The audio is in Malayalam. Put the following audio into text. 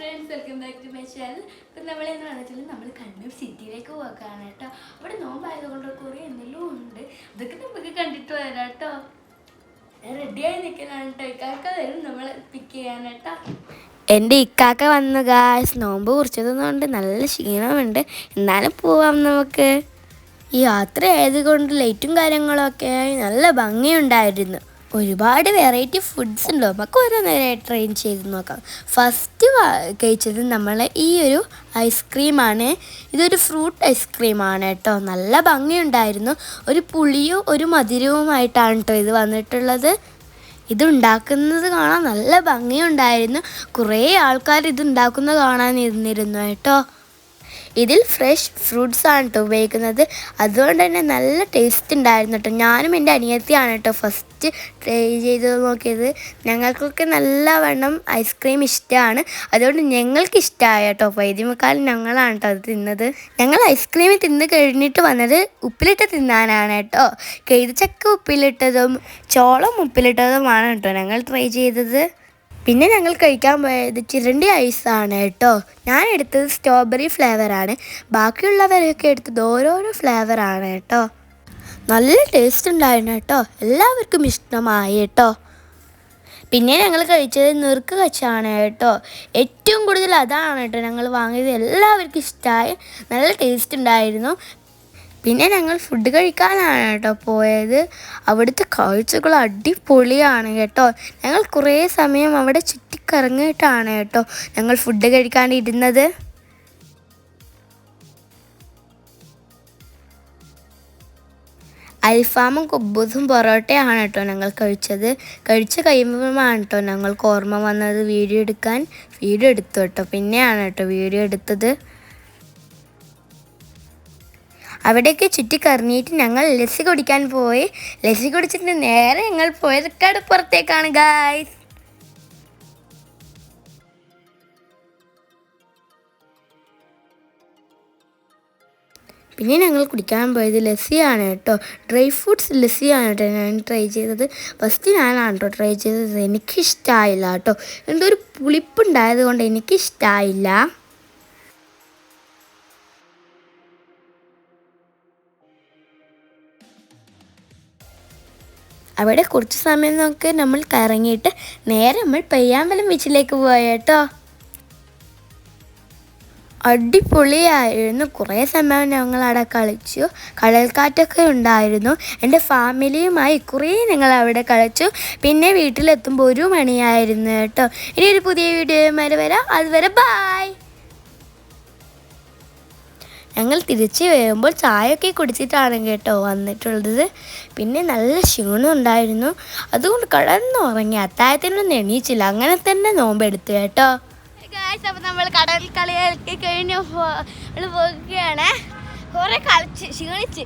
Friends welcome back to my channel ഇപ്പം നമ്മൾ എന്ന് പറഞ്ഞിട്ടുണ്ടെങ്കിൽ നമ്മൾ കണ്ണൂർ സിറ്റിയിലേക്ക് പോക്കാണ് കേട്ടോ. അവിടെ നോമ്പായതുകൊണ്ട് കുറേ എന്തെല്ലാം ഉണ്ട്. അതൊക്കെ നമുക്ക് കണ്ടിട്ട് വരാം കേട്ടോ. റെഡിയായി നിൽക്കുന്നതാണ് കേട്ടോ. ഇക്കാക്ക വരും നമ്മൾ പിക്ക് ചെയ്യാൻ കേട്ടോ. എന്റെ ഇക്കാക്ക വന്നു ഗായ്സ് നോമ്പ് കുറിച്ചതുകൊണ്ട് നല്ല ക്ഷീണമുണ്ട്. എന്നാലും പോവാം നമുക്ക്. യാത്ര ആയതുകൊണ്ട് ലൈറ്റും കാര്യങ്ങളൊക്കെ ആയി. നല്ല ഭംഗിയുണ്ടായിരുന്നു. ഒരുപാട് വെറൈറ്റി ഫുഡ്സ് ഉണ്ട്. നമുക്ക് ഓരോന്നേരം ട്രെയിൻ ചെയ്ത് നോക്കാം. ഫസ്റ്റ് കഴിച്ചത് നമ്മൾ ഈ ഒരു ഐസ്ക്രീമാണ് ഇതൊരു ഫ്രൂട്ട് ഐസ്ക്രീമാണ് കേട്ടോ. നല്ല ഭംഗിയുണ്ടായിരുന്നു. ഒരു പുളിയും ഒരു മധുരവുമായിട്ടാണ് കേട്ടോ ഇത് വന്നിട്ടുള്ളത്. ഇതുണ്ടാക്കുന്നത് കാണാൻ നല്ല ഭംഗിയുണ്ടായിരുന്നു. കുറേ ആൾക്കാർ ഇതുണ്ടാക്കുന്നത് കാണാൻ ഇരുന്നിരുന്നു കേട്ടോ. ഇതിൽ ഫ്രഷ് ഫ്രൂട്ട്സ് ആണ് കേട്ടോ ഉപയോഗിക്കുന്നത്. അതുകൊണ്ട് തന്നെ നല്ല ടേസ്റ്റ് ഉണ്ടായിരുന്നു കേട്ടോ ഞാനും എന്റെ അനിയത്തിയാണ് കേട്ടോ ഫസ്റ്റ് ട്രൈ ചെയ്ത് നോക്കിയത്. ഞങ്ങൾക്കൊക്കെ നല്ലവണ്ണം ഐസ്ക്രീം ഇഷ്ടമാണ് അതുകൊണ്ട് ഞങ്ങൾക്ക് ഇഷ്ടമായ കേട്ടോ വൈദ്യമുക്കാലം ഞങ്ങളാണ് കേട്ടോ അത് തിന്നത്. ഞങ്ങൾ ഐസ്ക്രീം തിന്ന് കഴിഞ്ഞിട്ട് വന്നത് ഉപ്പിലിട്ട് തിന്നാനാണ് കേട്ടോ കെയ്തച്ചക്ക ഉപ്പിലിട്ടതും ചോളം ഉപ്പിലിട്ടതുമാണ് കേട്ടോ ഞങ്ങൾ ട്രൈ ചെയ്തത്. പിന്നെ ഞങ്ങൾ കഴിക്കാൻ പോയത് ചിരണ്ടി ഐസാണ് കേട്ടോ. ഞാൻ എടുത്തത് സ്ട്രോബെറി ഫ്ലേവറാണ് ബാക്കിയുള്ളവരൊക്കെ എടുത്തത് ഓരോരോ ഫ്ലേവറാണ് കേട്ടോ. നല്ല ടേസ്റ്റ് ഉണ്ടായിരുന്നു കേട്ടോ. എല്ലാവർക്കും ഇഷ്ടമായി കേട്ടോ. പിന്നെ ഞങ്ങൾ കഴിച്ചത് നെറുക്ക് കച്ചാണ് കേട്ടോ. ഏറ്റവും കൂടുതൽ അതാണ് കേട്ടോ ഞങ്ങൾ വാങ്ങിയത്. എല്ലാവർക്കും ഇഷ്ടമായി നല്ല ടേസ്റ്റ് ഉണ്ടായിരുന്നു. പിന്നെ ഞങ്ങൾ ഫുഡ് കഴിക്കാനാണ് കേട്ടോ പോയത്. അവിടുത്തെ കാഴ്ചകൾ അടിപൊളിയാണ് കേട്ടോ. ഞങ്ങൾ കുറേ സമയം അവിടെ ചുറ്റിക്കറങ്ങിയിട്ടാണ് കേട്ടോ ഞങ്ങൾ ഫുഡ് കഴിക്കാനിരുന്നത് അൽഫാമും കുബൂസും പൊറോട്ടയാണ് കേട്ടോ ഞങ്ങൾ കഴിച്ചത്. കഴിച്ച് കഴിയുമ്പോഴാണ് കേട്ടോ ഞങ്ങൾക്ക് ഓർമ്മ വന്നത്. വീഡിയോ എടുക്കാൻ വീഡിയോ എടുത്തു കേട്ടോ. പിന്നെയാണ് കേട്ടോ വീഡിയോ എടുത്തത്. അവിടേക്ക് ചുറ്റിക്കറങ്ങിയിട്ട് ഞങ്ങൾ ലസ്സി കുടിക്കാൻ പോയി. ലസ്സി കുടിച്ചിട്ട് നേരെ ഞങ്ങൾ പോയത് കടപ്പുറത്തേക്കാണ് ഗായ്സ് പിന്നെ ഞങ്ങൾ കുടിക്കാൻ പോയത് ലസ്സിയാണ് കേട്ടോ. ഡ്രൈ ഫ്രൂട്ട്സ് ലസ്സിയാണ് കേട്ടോ ഞാൻ ട്രൈ ചെയ്തത്. ഫസ്റ്റ് ഞാനാണ് കേട്ടോ ട്രൈ ചെയ്തത്. എനിക്കിഷ്ടമായില്ല കേട്ടോ. എന്തോ ഒരു പുളിപ്പുണ്ടായത് കൊണ്ട് എനിക്കിഷ്ടമായില്ല അവിടെ കുറച്ച് സമയം നമുക്ക് നമ്മൾ കറങ്ങിയിട്ട് നേരെ നമ്മൾ പെയ്യാമ്പലം ബീച്ചിലേക്ക് പോയ കേട്ടോ. അടിപൊളിയായിരുന്നു. കുറേ സമയം ഞങ്ങൾ അവിടെ കളിച്ചു. കടൽക്കാറ്റൊക്കെ ഉണ്ടായിരുന്നു. എന്റെ ഫാമിലിയുമായി കുറേ ഞങ്ങൾ അവിടെ കളിച്ചു. പിന്നെ വീട്ടിലെത്തുമ്പോൾ ഒരു മണിയായിരുന്നു കേട്ടോ. ഇനി ഒരു പുതിയ വീഡിയോയുമായി വരാം. അതുവരെ ബായ് ഞങ്ങൾ തിരിച്ച് വരുമ്പോൾ ചായയൊക്കെ കുടിച്ചിട്ടാണ് കേട്ടോ വന്നിട്ടുള്ളത്. പിന്നെ നല്ല ക്ഷീണം ഉണ്ടായിരുന്നു. അതുകൊണ്ട് കടന്നുറങ്ങി അത്താഴത്തിനൊന്നും എണീച്ചില്ല. അങ്ങനെ തന്നെ നോമ്പെടുത്തു കേട്ടോ. അപ്പം നമ്മൾ കടൽ കളിയൊക്കെ കഴിഞ്ഞ് പോകുകയാണ് കുറേ കളിച്ച് ക്ഷീണിച്ച്.